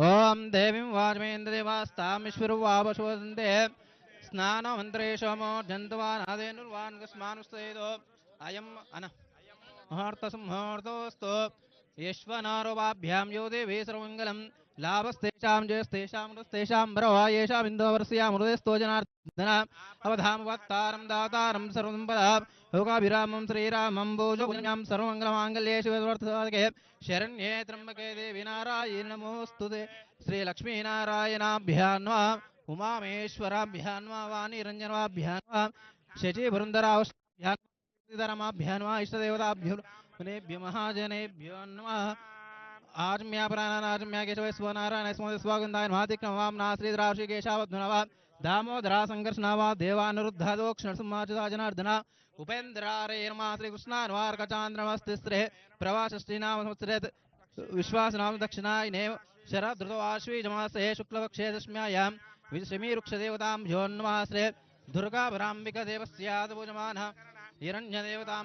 ఓం దేవీం వాజమేంద్రదేవాస్తామీశ్వరువావశోదంతే స్నానమంత్రేషమో జంతువానాదేనుర్వాన్ కస్మానుస్తేదో అయం అన. ముహూర్త ముహూర్తసంహూర్తోస్తు యేష్వనారోభాభ్యాం యో దేవే సర్వమంగళం లాభస్తేషాం జయస్తేషాం రుస్తేషాం భరవా యేషాం ఇంద్రవర్షయాం హృదయస్తోజనార్దన అవధామవత్తారం దాతారం సర్వం సర్వంబల యోగాభిరామం శ్రీరామం భోజ భోజోజ్ఞాం సర్వమంగళమాంగళ్యేషువర్ధకే శరణ్యే త్రంబకే దేవి నారాయణ నమోస్తు శ్రీలక్ష్మీనారాయణాభ్యాన్వా ఉమామేశ్వరాభ్యాన్వా వాణిరంజనవాభ్యాన్వా శచీబృందరావశ్యాన్వా ఇష్టదేవతాభ్యు नमः। वाणिरञ्जनाभ्यां नमः नमः मुनेभ्यो महाजनेभ्यो नमः। आजम्या प्राणानाजम्या केशव स्वनारायण स्मृति स्वागन्धाय महातिक्रमवाम नाश्री द्रावशी केशावध्वनवा दामोदरा संघर्षणावा देवानुरुद्धादोक्षणसुमाचिता जनार्दना उपेन्द्रारे नमा। श्रीकृष्णान्वार्कचान्द्रमस्तिस्त्रे प्रवासष्टीनाम संवत्सरे विश्वासनाम दक्षिणायने शरदृतो आश्वीजमासे शुक्लपक्षे दशम्यायां विश्रमीरुक्षदेवतां ज्योन्नमाश्रे दुर्गाभराम्बिकदेवस्यादपूजमानः हिरण्यदेवतां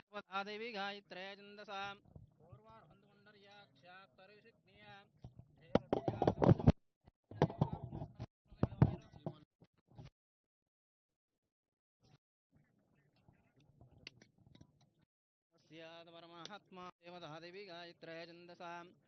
దేవతాదేవి గాయత్రే ఛందసా పరమాత్మా దేవతాదేవి గాయత్రే ఛందసా ధ్వమాప్రస్వరం నృతక్షేవార్షవరిధ్యర్థాన్న సుప్రీత సుప్రసన్నారుని మే గాతుం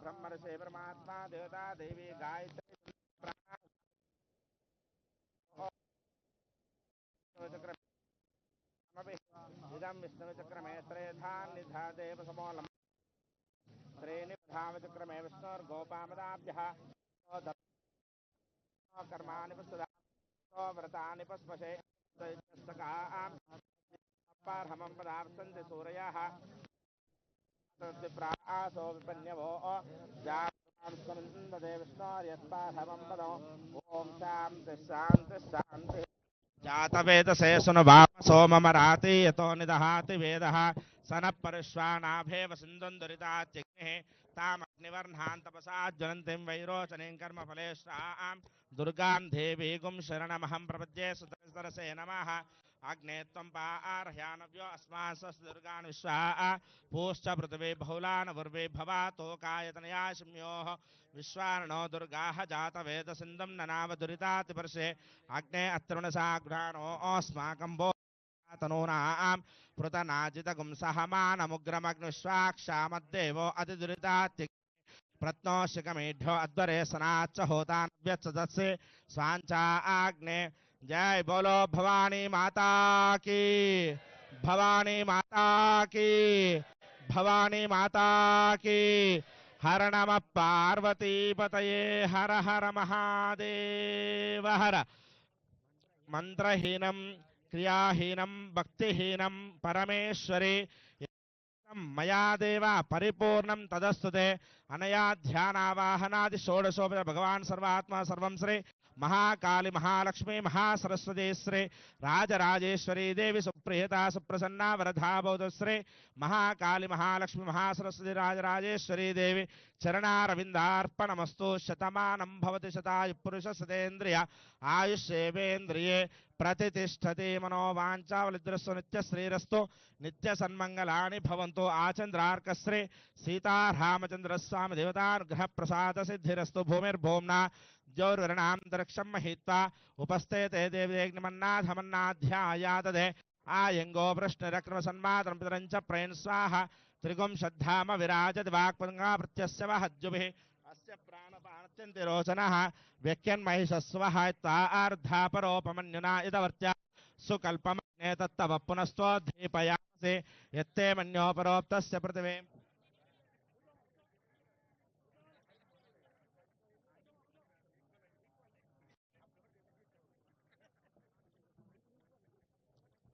ब्रह्मर्षे परमात्मा देवता देवी गायत्री इदं विष्णुचक्रमे त्रेधान् निधादेव त्रीनिधामचक्रमे विष्णोर्गोपामदाभ्यः कर्माणि पश्यदा व्रतानि पार्हमं प्रासो विपन्यवो। पदो। ॐ शान्ति, शान्तिः। జాతవేదసే సునభామ సోమమరాతి యతో నిదహాతి వేద సన పరుష్వానాభేవ సింధుందురితాత్యగ్ని తామగ్నివర్ణాన్ తపసా జ్వలంతిం వైరోచనీం కర్మ ఫలేశ్రాం దుర్గాం దేవీగుం శరణమహం ప్రపద్యే సుతరసే నమ अग्ने त्वं पार्ह्यानव्यो अस्मान् स्वस्य दुर्गान् विश्वाः पूश्च पृथिवी बहुलान् पूर्वे भवातोकायतनया शिम्योः विश्वार्णो दुर्गाः जातवेदसिन्धुं ननाव दुरितातिपर्षे अग्ने अत्रुणसाघ्राणो अस्माकं वो तनूनां पृतनाजितगुं सहमानमुग्रमग्निश्वाक्षामद्देवो अतिदुरितात्य प्रत्नोशिकमेढ्यो अध्वरे सनाच्च होतान्व्यत्सदस्य स्वाञ्चा आग्ने जय बोलो भवानी माता की भवानी माता की भवानी माता की हर नम पार्वती पतये हर हर महादेव हर మంత్రహీనం క్రియాహీనం భక్తిహీనం పరమేశ్వరి మయా దేవ పరిపూర్ణం తదస్తుతే అనయా ధ్యానావాహనాది షోడశోపద భగవాన్ సర్వాత్మ సర్వం శ్రీ మహాకాళి మహాలక్ష్మి మహాసరస్వతి శ్రీ రాజరాజేశ్వరీ దేవి సుప్రియత సుప్రసన్న వరధా బౌద్ధశ్రీ మహాకాళి మహాలక్ష్మి మహాసరస్వతి రాజరాజేశ్వరీ దేవి చరణారవిందార్పణమస్తు శతమానం భవతి శతాయు పురుష సతేంద్రియ ఆయుష్యేవేంద్రియే ప్రతిష్టతి మనోవాంఛావలిద్రస్సు నిత్య శ్రీరస్తు నిత్య సన్మంగళాని భవంతు ఆచంద్రార్కశ్రీ సీతారామచంద్రస్వామి साम देवतान ग्रह प्रसाद स्वामदेवतानुग्रहप्रसादसिद्धिरस्तु भूमिर्भूमना ज्योर्वरणां दृक्ष महिता उपस्थे ते देवन्नाध्याद दे। आयंगो वृष्णिरक्रमसन्मातरं पितरं च प्रयन् स्वाह त्रिगुम श्रद्धाम विराज त्रिगुंशद्धाम प्रत्यस्य वह वहज्जुभिः अस्य प्राणपाणत्यन्तिरोचनः ता तार्धापरोपमन्युना इदवर्त्या सुकल्पमन्ये तत्तव पुनस्त्वोद्धीपयासि यत्ते मन्योपरोक्तस्य पृथिवीम्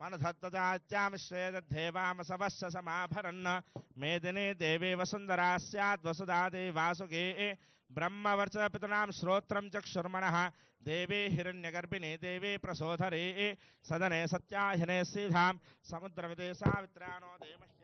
मनसत्तचाच्यामिश्रेदेवामसवस्य समाभरन् मेदिनी देवी वसुन्दरा स्याद्वसुधा देवासुगे ब्रह्मवर्च पितृणां श्रोत्रं चक्षुर्मणः देवी हिरण्यगर्भिणी, देवी प्रसोधरी। सदने सत्याहिने सीधां समुद्रविदे सावित्र्याणो देवश्च